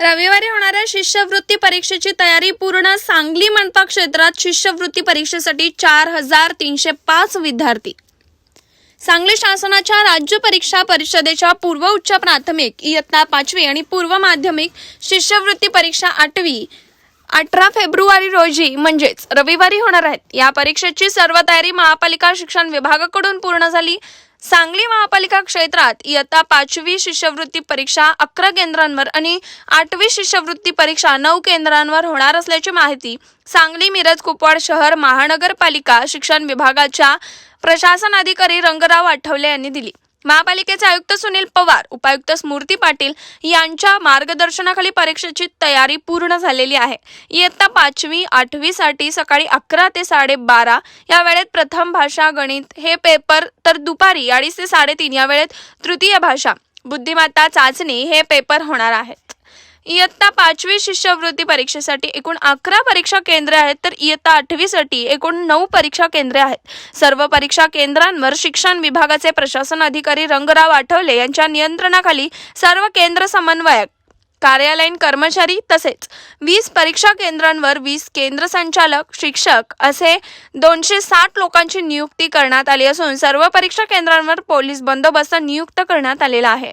रविवारी होणाऱ्या शिष्यवृत्ती परीक्षेची तयारी पूर्ण सांगली मनपा क्षेत्रात शिष्यवृत्ती परीक्षेसाठी चार हजार तीनशे पाच विद्यार्थी. सांगली शासनाच्या राज्य परीक्षा परिषदेच्या पूर्व उच्च प्राथमिक इयत्ता पाचवी आणि पूर्व माध्यमिक शिष्यवृत्ती परीक्षा आठवी अठरा फेब्रुवारी रोजी म्हणजेच रविवारी होणार आहेत. या परीक्षेची सर्व तयारी महापालिका शिक्षण विभागाकडून पूर्ण झाली. सांगली महापालिका क्षेत्रात इयत्ता पाचवी शिष्यवृत्ती परीक्षा अकरा केंद्रांवर आणि आठवी शिष्यवृत्ती परीक्षा नऊ केंद्रांवर होणार असल्याची माहिती सांगली मिरज कुपवाड शहर महानगरपालिका शिक्षण विभागाच्या प्रशासन अधिकारी रंगराव आठवले यांनी दिली. महापालिकेचे आयुक्त सुनील पवार उपायुक्त स्मृती पाटील यांच्या मार्गदर्शनाखाली परीक्षेची तयारी पूर्ण झालेली आहे. इयत्ता पाचवी आठवीसाठी सकाळी अकरा ते साडेबारा या वेळेत प्रथम भाषा गणित हे पेपर तर दुपारी अडीच ते साडेतीन या वेळेत तृतीय भाषा. बुद्धिमत्ता चाचणी हे पेपर होणार आहेत. इयत्ता पाचवी शिष्यवृत्ती परीक्षेसाठी एकूण अकरा परीक्षा केंद्रे आहेत तर इयत्ता आठवीसाठी एकूण नऊ परीक्षा केंद्रे आहेत. सर्व परीक्षा केंद्रांवर शिक्षण विभागाचे प्रशासन अधिकारी रंगराव आठवले यांच्या नियंत्रणाखाली सर्व केंद्र समन्वयक कार्यालयीन कर्मचारी तसेच वीस परीक्षा केंद्रांवर वीस केंद्र संचालक शिक्षक असे दोनशे साठ लोकांची नियुक्ती करण्यात आली असून सर्व परीक्षा केंद्रांवर पोलीस बंदोबस्त नियुक्त करण्यात आलेला आहे.